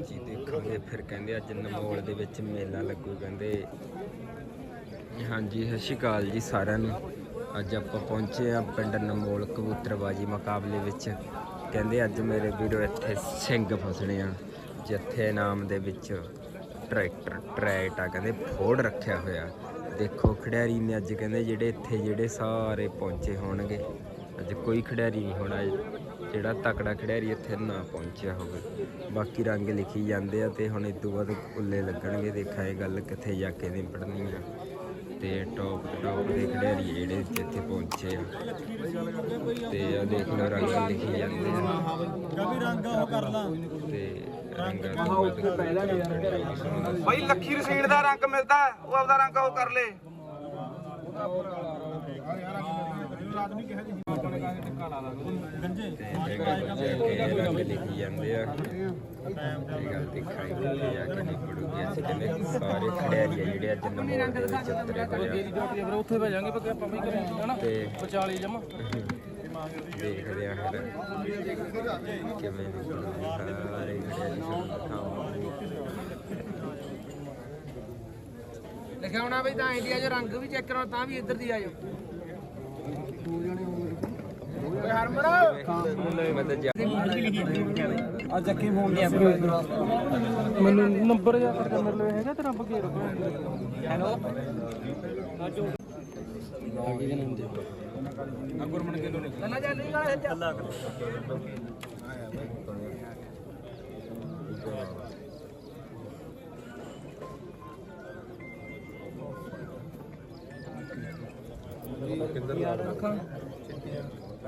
ਜੀ ਦੇਖਾਂਗੇ, ਫਿਰ ਕਹਿੰਦੇ ਅੱਜ ਨਮੋਲ ਦੇ ਵਿੱਚ ਮੇਲਾ ਲੱਗੂ, ਕਹਿੰਦੇ। ਹਾਂਜੀ, ਸਤਿ ਸ਼੍ਰੀ ਅਕਾਲ ਜੀ ਸਾਰਿਆਂ ਨੂੰ। ਅੱਜ ਆਪਾਂ ਪਹੁੰਚੇ ਆ ਪਿੰਡ ਨਮੋਲ ਕਬੂਤਰਬਾਜੀ ਮੁਕਾਬਲੇ ਵਿੱਚ। ਕਹਿੰਦੇ ਅੱਜ ਮੇਰੇ ਵੀਰੋ ਇੱਥੇ ਸਿੰਘ ਫਸਣੇ ਆ, ਜਿੱਥੇ ਨਾਮ ਦੇ ਵਿੱਚ ਟਰੈਕਟਰ, ਟਰੈਟ ਆ, ਕਹਿੰਦੇ ਫੋੜ ਰੱਖਿਆ ਹੋਇਆ। ਦੇਖੋ, ਖਿਡਾਰੀ ਨੇ ਅੱਜ ਕਹਿੰਦੇ ਜਿਹੜੇ ਇੱਥੇ ਜਿਹੜੇ ਸਾਰੇ ਪਹੁੰਚੇ ਹੋਣਗੇ। ਅੱਜ ਕੋਈ ਖਿਡਾਰੀ ਨਹੀਂ ਹੋਣਾ ਜਿਹੜਾ ਤਕੜਾ ਖਿਡਾਰੀ ਇੱਥੇ ਨਾ ਪਹੁੰਚਿਆ ਹੋਵੇ। ਬਾਕੀ ਰੰਗ ਲਿਖੀ ਜਾਂਦੇ ਆ ਤੇ ਹੁਣ ਇਸ ਤੋਂ ਬਾਅਦ ਉੱਲੇ ਲੱਗਣਗੇ। ਦੇਖਾਂ ਇਹ ਗੱਲ ਕਿੱਥੇ ਜਾ ਕੇ ਨਿਬੜਨੀ ਆ। ਤੇ ਟੌਪ ਟੌਪ ਦੇ ਖਿਡਾਰੀ ਜਿਹੜੇ ਇੱਥੇ ਪਹੁੰਚੇ ਆ। ਤੇ ਆ ਦੇਖ ਲਓ ਰੰਗ ਲਿਖੀ ਜਾਂਦੇ ਆ। ਕਵੀ ਰੰਗ ਉਹ ਕਰ ਲਾਂ ਤੇ ਰੰਗਾਂ ਲੱਖੀ ਰਸੀਨ ਦਾ ਰੰਗ ਮਿਲਦਾ ਉਹ ਆਪਦਾ ਰੰਗ ਉਹ ਕਰ ਲੇ। ਤੇ ਰੰਗ ਲਿਖੀ ਜਾਂਦੇ ਆ ਇਹ ਗੱਲ ਦਿਖਾਈ ਦਿੰਦੀ ਆ ਕਿ ਨਿਬੜੂਗੀ ਅਸੀਂ ਕਹਿੰਦੇ ਸਾਰੇ ਖਿਡਾਰੀ ਜਿਹੜੇ ਅੱਜ ਨਮੋਲ ਦੇ ਵਿੱਚ ਉਤਰੇ ਹੋਏ ਆ ਉੱਥੇ ਭੇਜਾਂਗੇ ਪੱਕੇ ਆਪਾਂ ਵੀ ਕਰਾਂਗੇ ਹਨਾ ਤੇ 40 ਜਮਾ ਦੇਖਦੇ ਆ ਫਿਰ ਕਿਵੇਂ ਨਿਕਲੂਗੀ ਸਾਰੇ ਲਿਖਿਆ ਹੋਣਾ ਬਈ ਤਾਂ ਇੰਡੀਆ 'ਚ ਰੰਗ ਵੀ ਚੈੱਕ ਕਰਾਉਣਾ ਤਾਂ ਵੀ ਇੱਧਰ ਦੀ ਆਇਓ ਓਏ ਹਰਮਨ ਮੈਂ ਤਾਂ ਜਾ ਆ ਜੱਕੀ ਫੋਨ ਮੈਨੂੰ ਨੰਬਰ ਜਾਂ ਕਰਕੇ ਮੇਰੇ ਲਈ ਹੈਗਾ ਤੇਰਾ ਬਗੇਰ ਹੈਲੋ ਗੁਰਮਨ ਕੇ ਲੋ ਨਿਕਲ ਨਾ। ਜਾ ਨਹੀਂ ਗਾ ਚੱਲ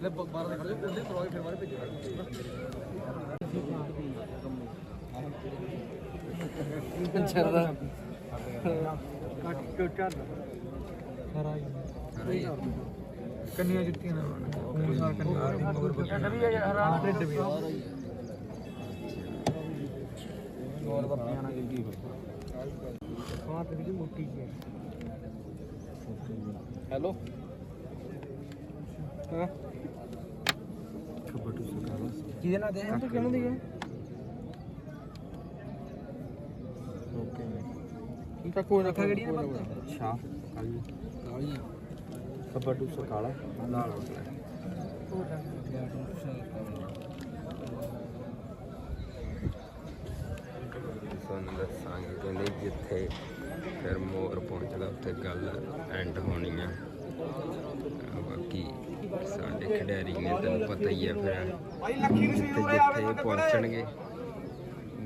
ਦੇ ਤਾਂ ਲੈ ਬਾਹਰ ਦੇ ਖੜੇ ਉਹਦੇ ਤੋਂ ਫਿਰ ਬਾਹਰ ਭੇਜੋ ਹਾਂ? ਤੇ? ਖਬਟੂ ਸੁਕਾਵਾ ਕਿਹਦੇ ਨਾਲ ਦੇ ਤੂੰ ਕਿਹਨੂੰ ਦੀ ਹੈ ਓਕੇ ਇਹ ਤਾਂ ਕੋਈ ਨਾ ਕਿਹੜੀ ਨਾ ਅੱਛਾ ਕਾਲੀ ਕਾਲੀ ਖਬਟੂ ਸੁਕਾਲਾ ਲਾਲ ਹੁੰਦਾ ਤੁਹਾਨੂੰ ਦੱਸਾਂਗੇ ਕਹਿੰਦੇ ਜਿੱਥੇ ਫਿਰ ਮੋਰ ਪਹੁੰਚਦਾ ਉੱਥੇ ਗੱਲ ਐਂਡ ਹੋਣੀ ਆ। ਬਾਕੀ ਸਾਡੇ ਖਿਡਾਰੀ ਨੇ ਤੈਨੂੰ ਪਤਾ ਹੀ ਆ ਫਿਰ। ਜਿੱਥੇ ਪਹੁੰਚਣਗੇ।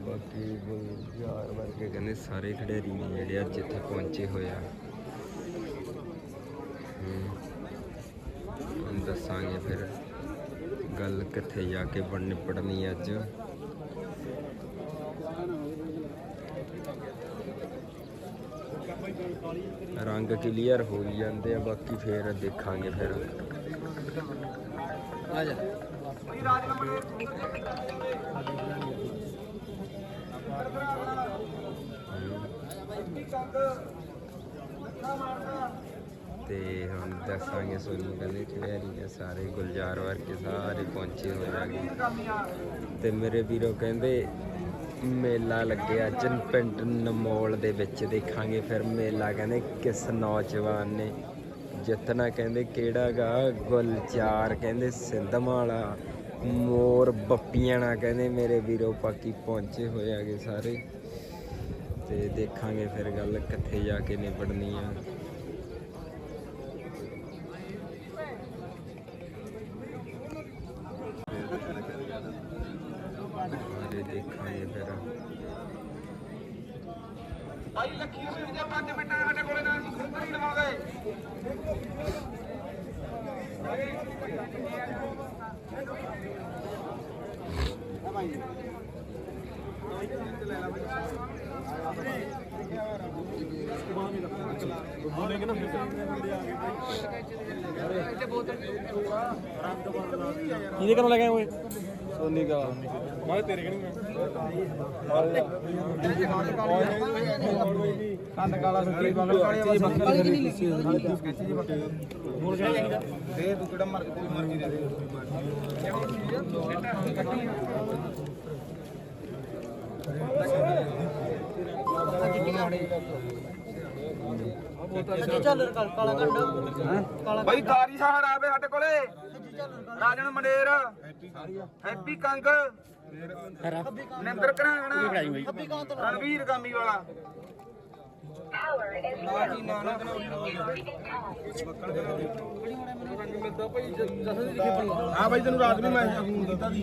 ਬਾਕੀ ਯਾਰ ਵਰਗੇ ਕਹਿੰਦੇ ਸਾਰੇ ਖਿਡਾਰੀ ਨੇ ਜਿਹੜੇ ਅੱਜ ਇੱਥੇ ਪਹੁੰਚੇ ਹੋਏ ਆ। ਦੱਸਾਂਗੇ ਫਿਰ ਗੱਲ ਕਿੱਥੇ ਜਾ ਕੇ ਬਣ ਨਿਪੜਨੀ ਅੱਜ। ਰੰਗ ਕਲੀਅਰ ਹੋ ਜਾਂਦੇ ਆ ਬਾਕੀ ਫੇਰ ਦੇਖਾਂਗੇ ਫਿਰ। ਆ ਜਾ। ਤੇ ਹੁਣ ਦੱਸਾਂਗੇ ਸੋਨੂੰ ਕਹਿੰਦੇ ਖਿਡਾਰੀ ਨੇ ਸਾਰੇ ਗੁਲਜ਼ਾਰ ਵਰਗੇ ਸਾਰੇ ਪਹੁੰਚੇ ਹੋ ਜਾਗੇ ਤੇ ਮੇਰੇ ਵੀਰੋ ਕਹਿੰਦੇ ਮੇਲਾ ਲੱਗਿਆ ਜਨ ਪਿੰਡ ਨਮੋਲ ਦੇ ਵਿੱਚ, ਦੇਖਾਂਗੇ ਫਿਰ ਮੇਲਾ, ਕਹਿੰਦੇ ਕਿਸ ਨੌਜਵਾਨ ਨੇ ਜਿੱਤਣਾ, ਕਹਿੰਦੇ ਕਿਹੜਾ ਗਾ? ਗੁਲਜ਼ਾਰ, ਕਹਿੰਦੇ ਸਿੰਧਮਾ ਵਾਲਾ ਮੋਰ ਬੱਪੀਆਂ ਨਾਲ, ਕਹਿੰਦੇ ਮੇਰੇ ਵੀਰੋ ਬਾਕੀ ਪਹੁੰਚੇ ਹੋਏ ਆਗੇ ਸਾਰੇ। ਤੇ ਦੇਖਾਂਗੇ ਫਿਰ ਗੱਲ ਕਿੱਥੇ ਜਾ ਕੇ ਨਿਬੜਨੀ ਆ। ਸਾਰੇ ਦੇਖਾਂਗੇ ਫਿਰ। ਬਾਈ ਲੱਖੀ ਰਸੀਨ ਦੇ 5 ਮਿੰਟਾਂ ਦੇ ਸਾਡੇ ਕੋਲੇ ਨਾਲ ਖੁੰਦਰੀ ਲਵਾਉਂਦੇ ਇਹਦੇ ਘਰੋਂ ਲੈ ਕੇ ਆਏ ਓਏ ਸੋਨੀ ਕਾ ਮੈਂ ਤੇਰੇ ਕਣੀ ਕੰਨ ਕਾਲਾ ਸੁੱਕੀ ਬਗਲ ਕਾਲੇ ਬਸ ਬੱਕਰੀ ਖਰੀਦੀ ਸੀ ਸਕੈਚ ਜੀ ਬੱਕਰੀ ਬੋਲ ਗਿਆ ਦੇ ਤੂੰ ਕਿਹੜਾ ਮਰ ਕੋਈ ਮਰਜ਼ੀ ਦੇ ਦੇ। ਬਾਈ ਤਾਰੀ ਸਾਹਰ ਆਵੇ ਸਾਡੇ ਕੋਲੇ। ਰਾਜਨ ਮੰਡੇਰ। ਹੈਪੀ ਕੰਗ। ਨਿੰਦਰ ਕਰਾਣਾ ਰਣਵੀਰ ਗਾਮੀ ਵਾਲਾ। ਹਾਂ ਬਾਈ ਤੈਨੂੰ ਰਾਤ ਨੂੰ ਮੈਂ ਫੋਨ ਦਿੱਤਾ ਸੀ।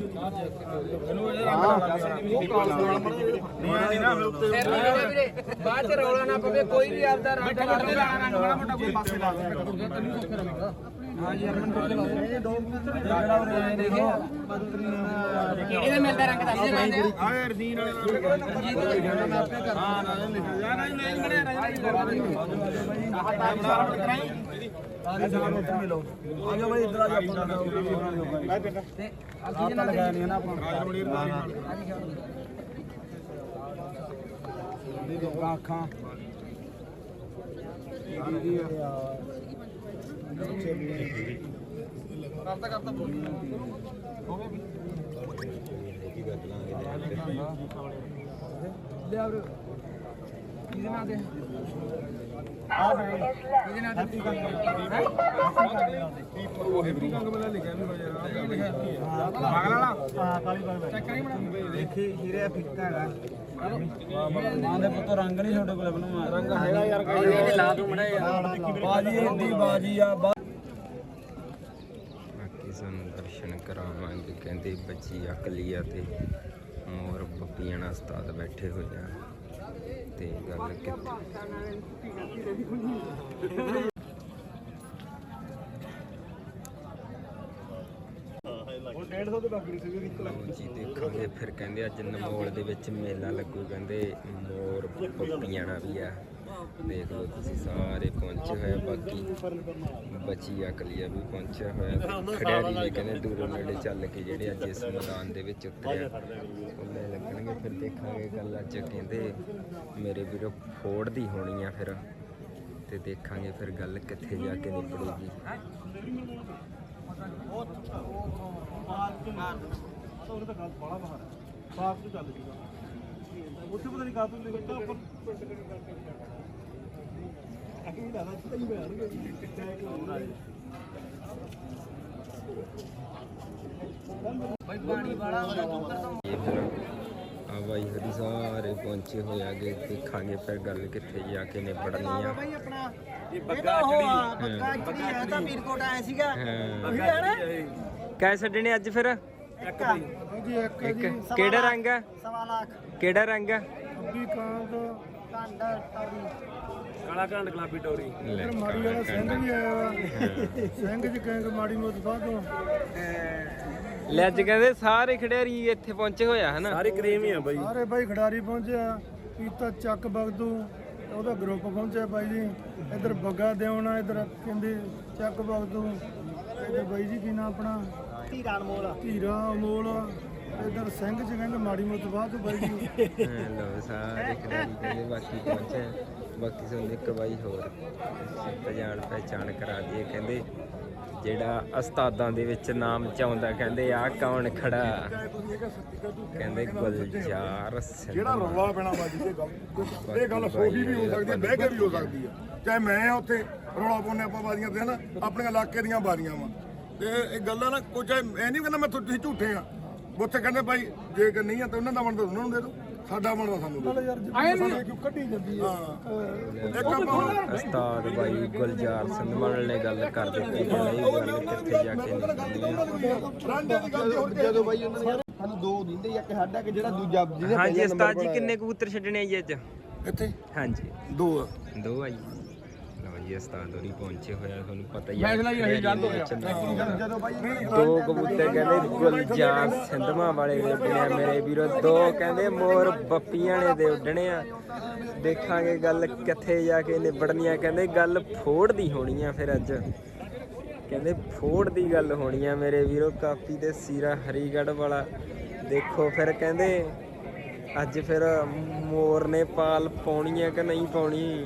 ਤੈਨੂੰ ਇਹ ਰੰਗ ਉਹ ਕਾਲ ਨਹੀਂ ਆਈ ਨਾ ਫਿਰ ਉੱਤੇ ਬਾਅਦ ਚ ਰੌਲਾ ਨਾ ਪਵੇ ਕੋਈ ਵੀ ਆਪਦਾ ਰੰਗ ਮਾੜਾ ਮੋਟਾ ਕੋਈ ਪਾਸੇ ਲਾ ਕਿਹੜੇ ਮਿਲਦਾ ਰੰਗ ਦੱਸ ਦੇ ਆ ਯਾਰ ਦੀਨ ਵਾਲੇ ਹਾਂ ਨਾ ਲਿਖਿਆ ਜਾ ਨਾ ਨਹੀਂ ਬਣਿਆ ਆਲੇ ਸਾਹਿਬ ਉੱਥੇ ਮਿਲੋ ਆ ਜਾ ਬਾਈ ਇਧਰ ਆ ਜਾ ਆਪਾਂ ਮੈਂ ਪਿੰਡ ਤੇ ਅੱਗੇ ਨਾ ਲਗਾਇਆ ਨਹੀਂ ਨਾ ਆਪਾਂ ਰਾਜ ਮਣੀਰ ਦਾ ਦੇ ਦੋ ਅੱਖਾਂ ਕਰਤਾ ਕਰਤਾ ਬੋਲ ਲਿਆ ਵੀਰੇ ਕਿਹਦੇ ਨਾਂ ਤੇ ਆ ਬਈ ਕਿਹਦੇ ਨਾਂ ਤੇ ਉਹ ਹੈਪੀ ਕੰਗ ਵਾਲਾ ਲਿਖਿਆ ਵੀ ਯਾਰ ਪਾਗਲ ਵਾਲਾ ਹਾਂ ਕਾਲੀ ਬਾਗ ਚੈੱਕ ਕਰੀ ਬਣਾ ਦੇਖੀ ਹੀਰੇ ਫਿੱਕਾ ਹੈਗਾ। ਮਾਂ ਦੇ ਪੁੱਤ ਰੰਗ ਨਹੀਂ ਤੁਹਾਡੇ ਕੋਲ ਬਣਵਾ ਰੰਗ ਹੈਗਾ ਯਾਰ ਇਹ ਲਾ ਦੂੰ ਮੜਾ ਯਾਰ। ਬਾਜੀ ਹਿੰਦੀ ਬਾਜੀ ਆ ਬਾਕੀ ਸਾਨੂੰ ਦਰਸ਼ਨ ਕਰਾਵਾਂਗੇ ਕਹਿੰਦੇ ਬੱਚੀ ਅਕਲੀਆ ਤੇ ਮੋਰ ਬੱਬੀਆਂ ਉਸਤਾਦ ਬੈਠੇ ਹੋਏ ਆ। ਤੇ ਗੱਲ ਕਿੱਥੇ? ਉਹ 150 ਦੇ ਬੱਕਰੀ ਸੀ ਵੀ ਲਓ ਜੀ ਦੇਖਾਂਗੇ ਫਿਰ ਕਹਿੰਦੇ ਅੱਜ ਨਮੋਲ ਦੇ ਵਿੱਚ ਮੇਲਾ ਲੱਗੂ ਕਹਿੰਦੇ ਮੋਰ ਪੱਪੀਆਂ ਦਾ ਵੀ ਆ। ਦੇਖ ਲਓ ਤੁਸੀਂ ਸਾਰੇ ਪਹੁੰਚੇ ਹੋਏ ਬਾਕੀ ਬੱਚੀ ਅਕਲੀਆ ਵੀ ਪਹੁੰਚਿਆ ਹੋਇਆ। ਖੜਿਆਰੀ ਵੀ ਕਹਿੰਦੇ ਦੂਰੋਂ ਨੇੜੇ ਚੱਲ ਕੇ ਜਿਹੜੇ ਅੱਜ ਇਸ ਮੈਦਾਨ ਦੇ ਵਿੱਚ ਉਤਰਿਆ ਉਹਨੇ ਲੱਗਣਗੇ ਫਿਰ ਦੇਖਾਂਗੇ ਗੱਲ ਅੱਜ ਕਹਿੰਦੇ ਮੇਰੇ ਵੀਰੋ ਫੋੜ ਦੀ ਹੋਣੀ ਆ ਫਿਰ। ਤੇ ਦੇਖਾਂਗੇ ਫਿਰ ਗੱਲ ਕਿੱਥੇ ਜਾ ਕੇ ਨਿਬੜੂਗੀ ਉਹਨੇ ਤਾਂ ਗੱਲ ਬੜਾ ਬਾਹਰ ਪਾਸ ਤੋਂ ਚੱਲ ਜੂਗਾ। ਉੱਥੇ ਪਤਾ ਨਹੀਂ ਕਾਹਤੋਂ ਲਿਖਿਆ ਉੱਪਰ ਅਕੀ ਵੀ ਲਾਦਾ ਤਾਂ ਹੀ ਬਿਆਨਗੇ ਇਹ ਫਿਰ ਆ ਬਾਈ ਹਰੀ ਸਾਰੇ ਪਹੁੰਚੇ ਹੋਏ ਆਗੇ ਦੇਖਾਂਗੇ ਫਿਰ ਗੱਲ ਕਿੱਥੇ ਜਾ ਕੇ ਨਿਬੜਨੀ ਆ। ਭਾਈ ਆਪਣਾ ਇਹ ਬੱਗਾ ਚੜੀ। ਬੱਗਾ ਚੜੀ ਆ ਤਾਂ ਮੀਰਕੋਟ ਆਇਆ ਸੀਗਾ। ਹਾਂ। ਨਾ। ਕੈ ਛੱਡਣੇ ਅੱਜ ਫਿਰ? ਇੱਕ ਜੀ ਇੱਕ ਇੱਕ। ਕਿਹੜਾ ਰੰਗ ਆ? ਸਵਾ ਲੱਖ। ਕਿਹੜਾ ਰੰਗ ਅੱਬੀ ਕਾਂਦ ਕੰਡ। ਕਾਲਾ ਕਾਂਡ ਗੁਲਾਬੀ ਟੋਰੀ। ਲੈ ਮਾੜੀ ਵਾਲਾ ਸਿੰਘ ਵੀ ਆਇਆ ਵਾ। ਸਿੰਘ ਚ ਕਹਿੰਗ ਮਾੜੀ ਮੋਟ ਬਾਦੋਂ ਲੈ ਅੱਜ ਕਹਿੰਦੇ ਸਾਰੇ ਖਿਡਾਰੀ ਇੱਥੇ ਪਹੁੰਚੇ ਹੋਇਆ ਹਨਾ? ਸਾਰੇ ਕਰੀਮ ਹੀ ਆ ਬਾਈ। ਸਾਰੇ ਬਾਈ ਖਿਡਾਰੀ ਪਹੁੰਚਿਆ ਪੀਤਾ ਚੱਕ ਬਗਦੂ ਉਹਦਾ ਗਰੁੱਪ ਪਹੁੰਚਿਆ ਬਾਈ ਜੀ। ਇੱਧਰ ਬੱਗਾ ਦੇਉਣਾ ਇੱਧਰ ਕਹਿੰਦੇ ਚੱਕ ਬਗਦੂ। ਇੱਧਰ ਬਾਈ ਜੀ ਕੀ ਨਾਂ ਆਪਣਾ? ਧੀਰਾਂ ਮੋਲ ਧੀਰਾ ਅਮੋਲ ਇੱਧਰ ਸਿੰਘ ਚ ਕਹਿੰਦੇ ਮਾੜੀ ਮੋਟ ਬਾਦ ਬਾਈ ਜੀ। ਲਓ ਸਾਰੇ ਖਿਡਾਰੀ ਕਹਿੰਦੇ ਬਾਕੀ ਪਹੁੰਚੇ। ਬਾਕੀ ਸਾਨੂੰ ਇੱਕ ਬਾਈ ਹੋਰ ਪਛਾਣ ਪਹਿਚਾਣ ਕਰਾ ਦਈਏ ਕਹਿੰਦੇ ਜਿਹੜਾ ਉਸਤਾਦਾਂ ਦੇ ਵਿੱਚ ਨਾਮ ਚਾਉਂਦਾ ਕਹਿੰਦੇ ਆ ਕੌਣ ਖੜਾ? ਕਹਿੰਦੇ ਗੁਲਜ਼ਾਰ ਜਿਹੜਾ ਰੌਲਾ ਪੈਣਾ ਬਾਜੀ ਤੇ ਗੱਲ ਇਹ ਗੱਲ ਸੋਫੀ ਵੀ ਹੋ ਸਕਦੀ ਹੈ ਬਹਿ ਕੇ ਵੀ ਹੋ ਸਕਦੀ ਹੈ। ਚਾਹੇ ਮੈਂ ਆ ਉੱਥੇ ਰੌਲਾ ਪਾਉਂਦੇ ਆਪਾਂ ਬਾਜ਼ੀਆਂ ਤੇ ਹਨਾ ਆਪਣੇ ਇਲਾਕੇ ਦੀਆਂ ਬਾਜ਼ੀਆਂ ਵਾ। ਤੇ ਇਹ ਗੱਲ ਨਾ ਕੋਈ ਇਹ ਨਹੀਂ ਕਹਿੰਦਾ ਮੈਂ ਤੁਸੀਂ ਝੂਠੇ ਆ। ਉੱਥੇ ਕਹਿੰਦੇ ਭਾਈ ਜੇ ਨਹੀਂ ਆ ਤਾਂ ਉਹਨਾਂ ਦਾ ਬਣਦਾ ਉਹਨਾਂ ਨੂੰ ਦੇ ਦਿਓ ਸਾਡਾ ਬਣਦਾ ਸਾਨੂੰ ਆਏ ਨਹੀਂ ਕਿਉਂ ਕੱਢੀ ਜਾਂਦੀ ਹੈ ਹਾਂ। ਇੱਕ ਆਪਾਂ ਉਸਤਾਦ ਬਾਈ ਗੁਲਜ਼ਾਰ ਸਿੰਘ ਮਨ ਨੇ ਗੱਲ ਕਰ ਦਿੱਤੀ ਕਿ ਨਹੀਂ ਗੱਲ ਕਿੱਥੇ ਜਾ ਕੇ ਨਿਕਲਣੀ ਆ। ਰਾਂਡੇ ਦੀ ਗੱਲ ਹੋਰ ਕਿ ਜਦੋਂ ਬਾਈ ਉਹਨਾਂ ਨੇ ਸਾਨੂੰ ਦੋ ਦਿੰਦੇ ਇੱਕ ਸਾਡਾ ਕਿ ਜਿਹੜਾ ਦੂਜਾ ਜਿਹਦੇ ਹਾਂਜੀ ਉਸਤਾਦ ਜੀ ਕਿੰਨੇ ਕਬੂਤਰ ਛੱਡਣੇ ਆ ਜੀ ਅੱਜ? ਇੱਥੇ? ਹਾਂਜੀ। ਦੋ ਆ। ਦੋ ਆ ਜੀ। ਜੀ ਉਸਤਾਦ ਹੋਰੀ ਪਹੁੰਚੇ ਹੋਇਆ ਤੁਹਾਨੂੰ ਪਤਾ ਹੀ ਹੈ ਹੀ ਹੋ ਦੋ ਕਬੂਤਰ ਕਹਿੰਦੇ ਗੁਲਜਾਰ ਸਿੰਧਮਾ ਵਾਲੇ ਦੇ ਉੱਡਣੇ ਆ ਮੇਰੇ ਵੀਰੋ ਦੋ ਕਹਿੰਦੇ ਮੋਰ ਬੱਪੀਆਂ ਨੇ ਦੇ ਉੱਡਣੇ ਆ। ਦੇਖਾਂਗੇ ਗੱਲ ਕਿੱਥੇ ਜਾ ਕੇ ਨਿਬੜਨੀ ਆ ਕਹਿੰਦੇ ਗੱਲ ਫੋੜ ਦੀ ਹੋਣੀ ਆ ਫਿਰ ਅੱਜ। ਕਹਿੰਦੇ ਫੋੜ ਦੀ ਗੱਲ ਹੋਣੀ ਆ ਮੇਰੇ ਵੀਰੋ ਕਾਪੀ ਤੇ ਸੀਰਾ ਹਰੀਗੜ੍ਹ ਵਾਲਾ। ਦੇਖੋ ਫਿਰ ਕਹਿੰਦੇ ਅੱਜ ਫਿਰ ਮੋਰ ਨੇ ਪਾਲ ਪਾਉਣੀ ਆ ਕਿ ਨਹੀਂ ਪਾਉਣੀ?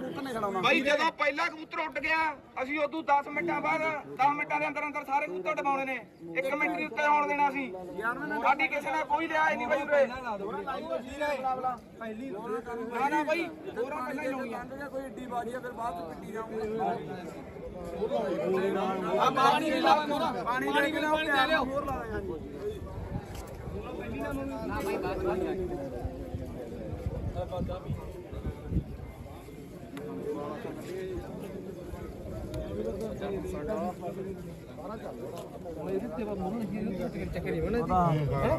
ਭਾਈ ਜਦੋਂ ਪਹਿਲਾ ਕਬੂਤਰ ਉੱਡ ਗਿਆ ਅਸੀਂ ਉਦੋਂ 10 ਮਿੰਟਾਂ ਬਾਅਦ 10 ਮਿੰਟਾਂ ਦੇ ਅੰਦਰ ਅੰਦਰ ਸਾਰੇ ਕਬੂਤਰ ਡਬਾਉਣੇ ਨੇ। 1 ਮਿੰਟ ਦੇ ਉੱਤੇ ਆਉਣ ਦੇਣਾ ਸੀ ਸਾਡੀ ਕਿਸੇ ਨੇ ਕੋਈ ਲਿਆ ਨਹੀਂ ਬਾਈ ਉਰੇ। ਨਾ ਨਾ ਬਾਈ ਦੋਰਾ ਪਹਿਲਾਂ ਹੀ ਲਾਉਣੀ ਆ। ਕੋਈ ਏਡੀ ਬਾਜੀ ਆ ਫਿਰ ਬਾਅਦ ਚ ਪਿੱਟੀ ਜਾਊਂਗੇ ਆ ਪਾਣੀ ਵੀ ਲਾ ਪਾਣੀ ਪਾਣੀ ਵੀ ਲਾ ਉੱਤੇ ਲਿਓ ਹੋਰ ਲਾ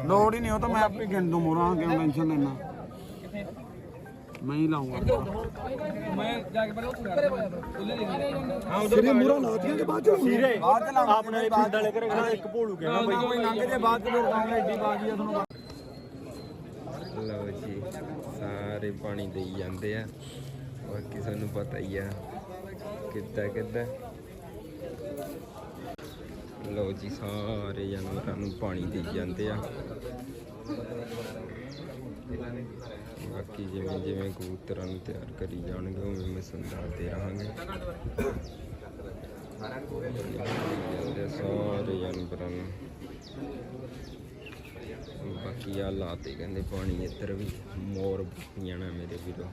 ਲੋੜ ਹੀ ਨਹੀਂ ਉਹ ਤਾਂ ਮੈਂ ਆਪੇ ਗਿਣ ਦੂੰ ਮੋਰਾਂ ਕਿਉਂ ਟੈਨਸ਼ਨ ਲੈਣਾ ਮੈਂ ਹੀ ਲਾਉਂਗਾ। ਸਿਰੇ ਮੂਰਾ ਲਾਤੀਆਂ ਕਿ ਬਾਅਦ ਚ ਸਿਰੇ ਬਾਅਦ ਚ ਲਾਉਂਗਾ ਆਪਣੇ ਪਿੰਡ ਵਾਲੇ ਘਰੇ ਕਹਿੰਦਾ ਇੱਕ ਭੋਲੂ ਕਹਿੰਦਾ ਬਈ। ਕੋਈ ਲੰਘ ਜੇ ਬਾਅਦ ਚ ਲੋਕ ਕਹਾਂਗੇ ਏਡੀ ਬਾਜੀ ਆ ਤੁਹਾਨੂੰ ਲਓ ਜੀ ਸਾਰੇ ਪਾਣੀ ਦੇਈ ਜਾਂਦੇ ਆ। ਬਾਕੀ ਸਾਨੂੰ ਪਤਾ ਹੀ ਆ ਕਿੱਦਾਂ ਕਿੱਦਾਂ। ਲਓ ਜੀ, ਸਾਰੇ ਜਾਨਵਰਾਂ ਨੂੰ ਪਾਣੀ ਦੇ ਜਾਂਦੇ ਆ। ਬਾਕੀ ਜਿਵੇਂ ਜਿਵੇਂ ਕਬੂਤਰਾਂ ਨੂੰ ਤਿਆਰ ਕਰੀ ਜਾਣਗੇ, ਉਵੇਂ ਮੈਂ ਸੰਦਾਤੇ ਰਹਾਂਗੇ। ਆ ਸਾਰੇ ਜਾਨਵਰਾਂ ਨੂੰ। ਬਾਕੀ ਆ ਲਾਤੇ ਕਹਿੰਦੇ ਪਾਣੀ ਇੱਧਰ ਵੀ, ਮੋਰ ਜਾਣਾ ਮੇਰੇ ਵੀਰੋ।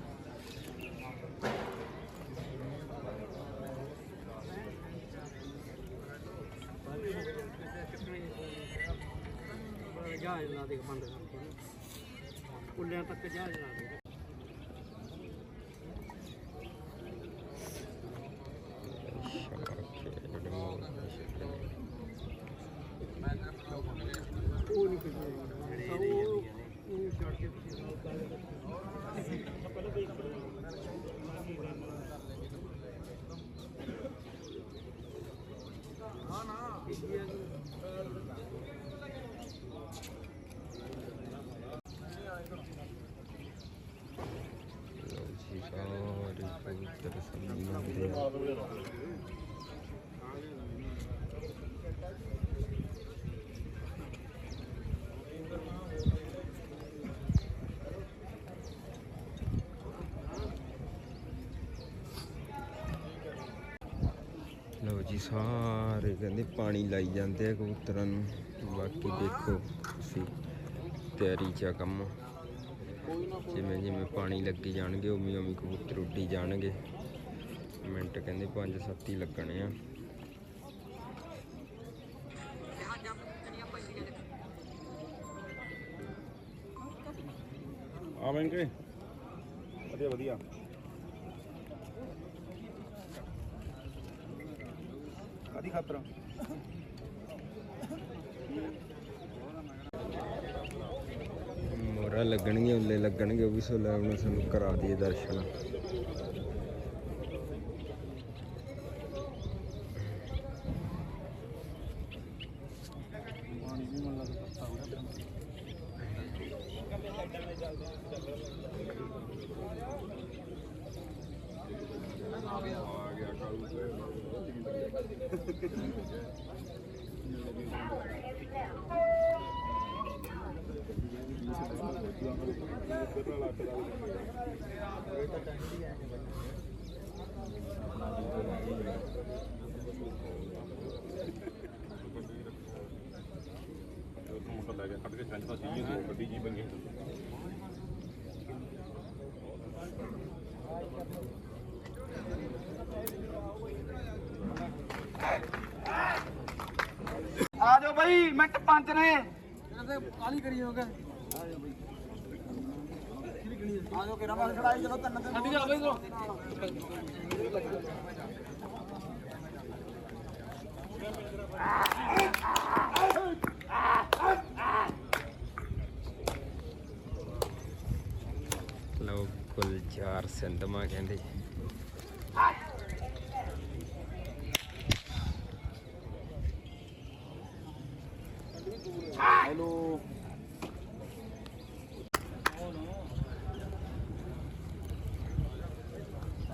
Yeah. ਸਾਰੇ ਕਹਿੰਦੇ ਪਾਣੀ ਲਾਈ ਜਾਂਦੇ ਆ ਕਬੂਤਰਾਂ ਨੂੰ। ਬਾਕੀ ਦੇਖੋ ਤੁਸੀਂ ਤਿਆਰੀ ਚ ਆ ਕੰਮ। ਜਿਵੇਂ ਜਿਵੇਂ ਪਾਣੀ ਲੱਗੀ ਜਾਣਗੇ, ਉਵੇਂ ਉਵੇਂ ਕਬੂਤਰ ਉੱਡੀ ਜਾਣਗੇ। ਮਿੰਟ ਕਹਿੰਦੇ 5-7 ਹੀ ਲੱਗਣੇ ਆ। ਆਵੇਂਗੇ? ਵਧੀਆ ਵਧੀਆ। ਖਾਤਰ। ਮੋਰਾ ਲੱਗਣਗੇ ਉੱਲੇ ਲੱਗਣਗੇ ਉਹ ਵੀ ਸੋ ਲੈ ਹੁਣ ਸਾਨੂੰ ਕਰਾ ਦਈਏ ਦਰਸ਼ਨ। ਆ Gracias. ਜਾਓ ਬਾਈ ਮਿੰਟ ਪੰਜ ਨੇ। ਤੇ ਕਾਲੀ ਕਰੀ ਹੋਗਾ ਆ ਜੋ ਕਿਰਾ ਵਾਲ ਖੜਾਈ ਚਲੋ ਤਿੰਨ ਤਿੰਨ ਛੱਡੀ ਜਾ ਬਈ ਲਓ ਗੁਲਜ਼ਾਰ ਸਿੰਧਮਾ ਕਹਿੰਦੇ ਹੈਲੋ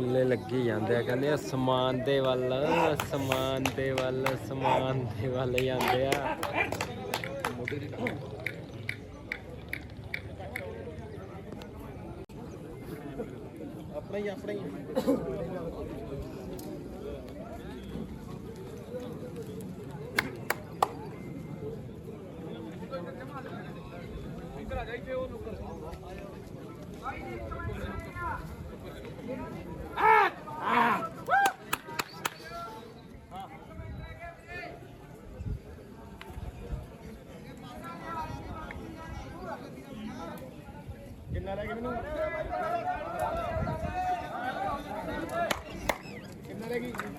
ਲੋਲੇ ਲੱਗੀ ਜਾਂਦੇ ਆ, ਕਹਿੰਦੇ ਅਸਮਾਨ ਦੇ ਵੱਲ ਅਸਮਾਨ ਦੇ ਵੱਲ ਅਸਮਾਨ ਦੇ ਵੱਲ ਜਾਂਦੇ ਆ। ਆਪਣਾ ਹੀ ਆਪਣਾ ਹੀ ਕਿੰਨਾ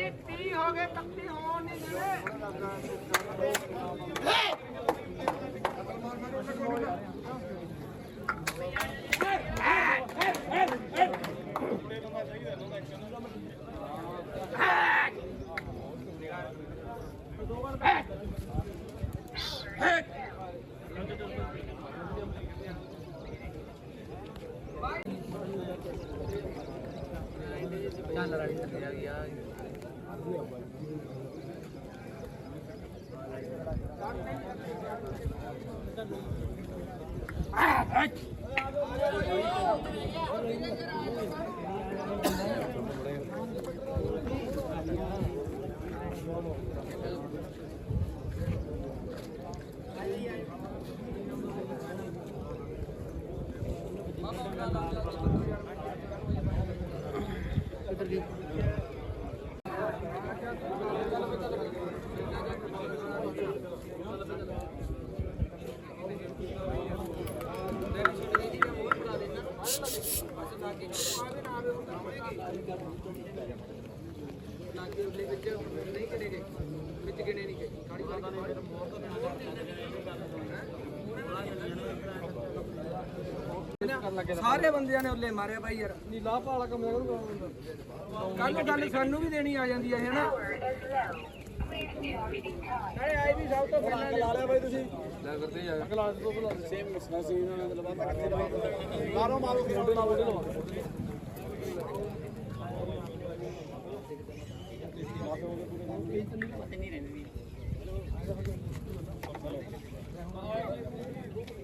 ਜੀ 30 ਹੋ ਗਏ 31 ਹੋਣ ਨਹੀਂ ਦੇਣੇ। ਵਿੱਚ ਗਿਣੇ ਨਹੀਂ ਗਏ Rodrigo. ਸਾਰੇ ਬੰਦਿਆਂ ਨੇ ਉੱਲੇ ਮਾਰਿਆ ਬਾਈ ਯਾਰ। ਨਹੀਂ ਲਾਭ ਵਾਲਾ ਕੰਮ ਕਰੂਗਾ ਕੱਲ ਗੱਲ ਸਾਨੂੰ ਵੀ ਦੇਣੀ ਆ ਜਾਂਦੀ ਹੈ ਹੈਨਾ। ਨਾਲੇ ਆਈ ਵੀ ਸਭ ਤੋਂ ਪਹਿਲਾਂ ਲਾ ਲਿਆ ਬਾਈ ਤੁਸੀਂ। ਲੈ ਕਰਦੇ ਜਾ ਅਗਲਾ ਤੋਂ ਬੁਲਾ ਸੇਮ ਮਿਸਨਾ ਸੀ ਇਹਨਾਂ ਨੇ ਮਤਲਬ ਮਾਰੋ ਮਾਰੋ ਫੋਟੋ ਨਾਲ ਵੀਡੀਓ ਲਵਾ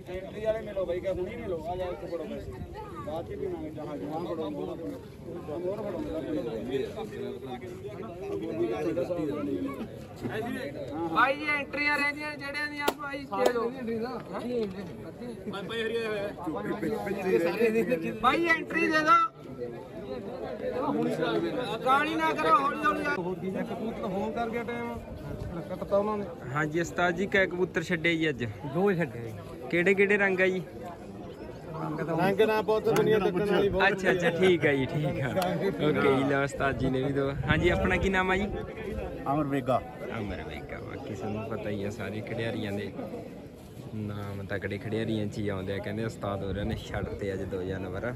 ਐਂਟਰੀ ਵਾਲੇ ਮਿਲੋ ਬਾਈ ਕਾ ਹੁਣੀ ਮਿਲੋ ਆ ਜਾ ਇੱਥੇ ਫੜੋ ਪੈਸੇ। ਬਾਅਦ ਚ ਮੰਗੇ ਜਹਾਂ ਜਹਾਂ ਫੜੋ ਮੋਰ ਭਾਈ ਜੀ ਐਂਟਰੀਆਂ ਰਹਿੰਦੀਆਂ ਜਿਹੜਿਆਂ ਦੀਆਂ ਭਾਈ ਦੇ ਦਿਓ ਭਾਈ ਐਂਟਰੀ ਦੇ ਦਿਓ। ਗਾਲੀ ਨਾ ਕਰੋ ਹੌਲੀ ਹੌਲੀ ਇੱਕ ਕਬੂਤਰ ਹੋਣ ਕਰ ਗਿਆ ਟਾਈਮ ਕੱਟਤਾ ਉਹਨਾਂ ਨੇ। ਹਾਂਜੀ ਉਸਤਾਦ ਜੀ ਕੈ ਕਬੂਤਰ ਛੱਡੇ ਜੀ ਅੱਜ। ਦੋ ਛੱਡੇ ਕਿਹੜੇ ਕਿਹੜੇ ਰੰਗ ਆ ਜੀ? ਰੰਗ ਨਾ ਬਹੁਤ ਦੁਨੀਆ ਤੱਕਣ ਵਾਲੀ ਅੱਛਾ ਅੱਛਾ ਠੀਕ ਆ ਜੀ ਠੀਕ ਆ। ਓਕੇ ਜੀ ਲਓ ਉਸਤਾਦ ਜੀ ਨੇ ਵੀ ਦੋ। ਹਾਂਜੀ ਆਪਣਾ ਕੀ ਨਾਮ ਆ ਜੀ? ਅਮਰ ਵੇਗਾ। ਅਮਰ ਵੇਗਾ ਬਾਕੀ ਸਾਨੂੰ ਪਤਾ ਹੀ ਆ ਸਾਰੇ ਖਿਡਾਰੀਆਂ ਦੇ ਨਾਮ ਤਕੜੇ ਖਿਡਾਰੀਆਂ ਚ ਹੀ ਆਉਂਦੇ ਆ। ਕਹਿੰਦੇ ਉਸਤਾਦ ਹੋਰਾਂ ਨੇ ਛੱਡਤੇ ਅੱਜ ਦੋ ਜਾਨਵਰ।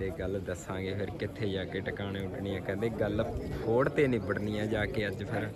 ਤੇ ਗੱਲ ਦੱਸਾਂਗੇ ਫਿਰ ਕਿੱਥੇ ਜਾ ਕੇ ਟਿਕਾਣੇ ਉੱਡਣੀ ਕਹਿੰਦੇ ਗੱਲ ਫੋੜ ਤੇ ਨਿਬੜਨੀ ਆ ਜਾ ਕੇ ਅੱਜ ਫਿਰ।